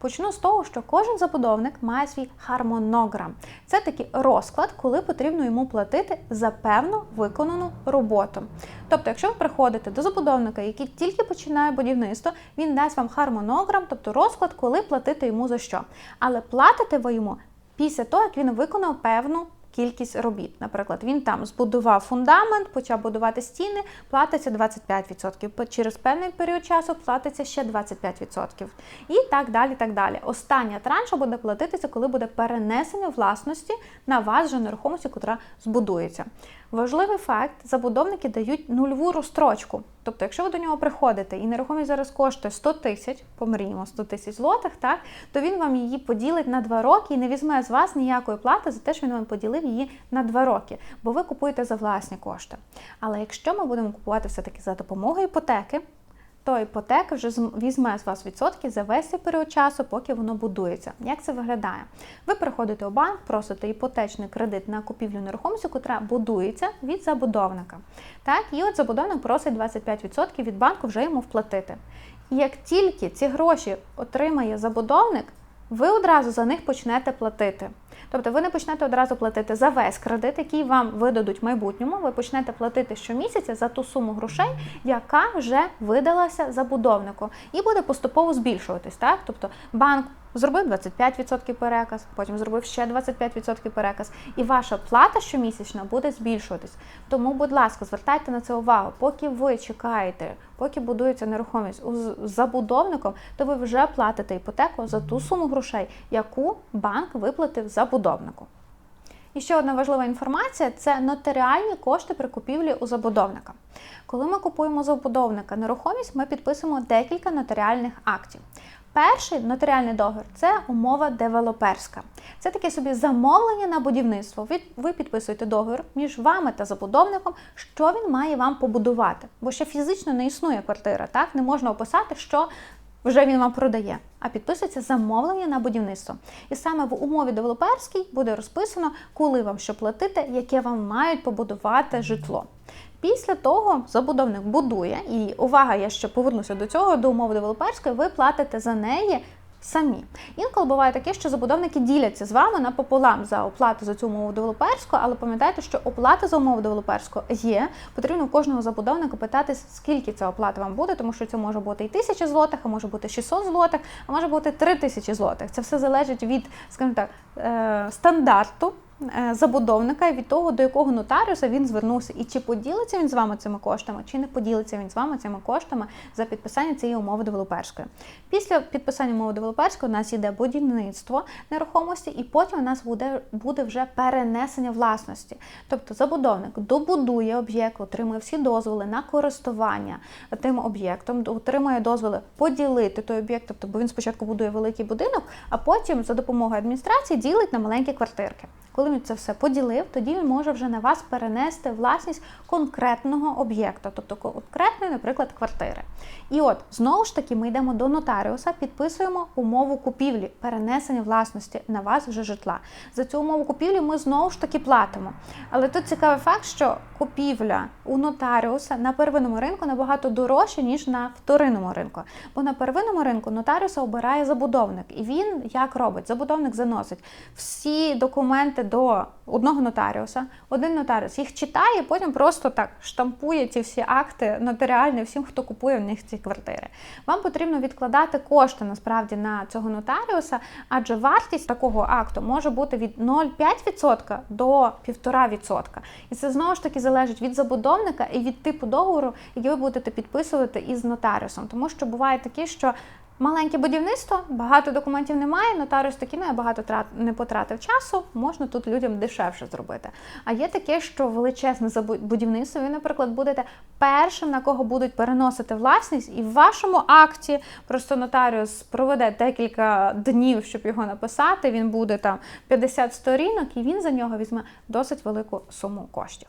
Почну з того, що кожен забудовник має свій хармонограм. Це такий розклад, коли потрібно йому платити за певну виконану роботу. Тобто, якщо ви приходите до забудовника, який тільки починає будівництво, він дасть вам хармонограм, тобто розклад, коли платити йому за що. Але платите ви йому після того, як він виконав певну кількість робіт. Наприклад, він там збудував фундамент, почав будувати стіни, платиться 25%. Через певний період часу платиться ще 25%. І так далі. так далі. Остання транша буде платитися, коли буде перенесення власності на вас вже нерухомості, яка збудується. Важливий факт: забудовники дають нульову розстрочку. Тобто, якщо ви до нього приходите і нерухомість зараз коштує 100 тисяч, помріємо 100 тисяч злотих, так то він вам її поділить на 2 роки і не візьме з вас ніякої плати за те, що він вам поділив її на 2 роки, бо ви купуєте за власні кошти. Але якщо ми будемо купувати все-таки за допомогою іпотеки, то іпотека вже візьме з вас відсотки за весь цей період часу, поки воно будується. Як це виглядає? Ви приходите у банк, просите іпотечний кредит на купівлю нерухомості, яка будується від забудовника. Так, і от забудовник просить 25% від банку вже йому вплатити. І як тільки ці гроші отримає забудовник, ви одразу за них почнете платити. Тобто ви не почнете одразу платити за весь кредит, який вам видадуть в майбутньому. Ви почнете платити щомісяця за ту суму грошей, яка вже видалася забудовнику, і буде поступово збільшуватись. Так, тобто банк зробив 25% переказ, потім зробив ще 25% переказ, і ваша плата щомісячна буде збільшуватись. Тому, будь ласка, звертайте на це увагу, поки ви чекаєте, поки будується нерухомість з забудовником, то ви вже платите іпотеку за ту суму грошей, яку банк виплатив забудовнику. І ще одна важлива інформація це нотаріальні кошти при купівлі у забудовника. Коли ми купуємо забудовника нерухомість, ми підписуємо декілька нотаріальних актів. Перший нотаріальний договір це умова девелоперська. Це таке собі замовлення на будівництво. Ви підписуєте договір між вами та забудовником, що він має вам побудувати. Бо ще фізично не існує квартира, так не можна описати, що вже він вам продає, а підписується замовлення на будівництво. І саме в умові девелоперській буде розписано, коли вам що платити, яке вам мають побудувати житло. Після того забудовник будує, і увага, я ще повернуся до цього, до умови девелоперської, ви платите за неї самі. Інколи буває таке, що забудовники діляться з вами напополам за оплату за цю умову девелоперську, але пам'ятайте, що оплата за умову девелоперську є. Потрібно у кожного забудовника питати, скільки ця оплата вам буде, тому що це може бути і тисяча злотих, а може бути 600 злотих, а може бути 3 тисячі злотих. Це все залежить від, скажімо так, е, стандарту. Е, забудовника і від того, до якого нотаріуса він звернувся, і чи поділиться він з вами цими коштами, чи не поділиться він з вами цими коштами за підписання цієї умови девелоперської. Після підписання умови девелоперської у нас йде будівництво нерухомості, і потім у нас буде буде вже перенесення власності. Тобто забудовник добудує об'єкт, отримує всі дозволи на користування тим об'єктом, отримує дозволи поділити той об'єкт, тобто, бо він спочатку будує великий будинок, а потім за допомогою адміністрації ділить на маленькі квартирки. Коли він це все поділив, тоді він може вже на вас перенести власність конкретного об'єкта, тобто конкретної, наприклад, квартири. І от знову ж таки ми йдемо до нотаріуса, підписуємо умову купівлі, перенесення власності на вас вже житла. За цю умову купівлі ми знову ж таки платимо. Але тут цікавий факт, що купівля у нотаріуса на первинному ринку набагато дорожча, ніж на вторинному ринку. Бо на первинному ринку нотаріуса обирає забудовник. І він як робить? Забудовник заносить всі документи до одного нотаріуса. Один нотаріус їх читає, потім просто так штампує ці всі акти нотаріальні всім, хто купує в них ці квартири. Вам потрібно відкладати кошти насправді на цього нотаріуса, адже вартість такого акту може бути від 0,5% до 1,5%. І це знову ж таки залежить від забудовника і від типу договору, який ви будете підписувати із нотаріусом. Тому що буває таке, що Маленьке будівництво, багато документів немає, нотаріус такий не багато трат не потратив часу, можна тут людям дешевше зробити. А є таке, що величезне будівництво, ви, наприклад, будете першим, на кого будуть переносити власність, і в вашому акті просто нотаріус проведе декілька днів, щоб його написати. Він буде там 50 сторінок, і він за нього візьме досить велику суму коштів.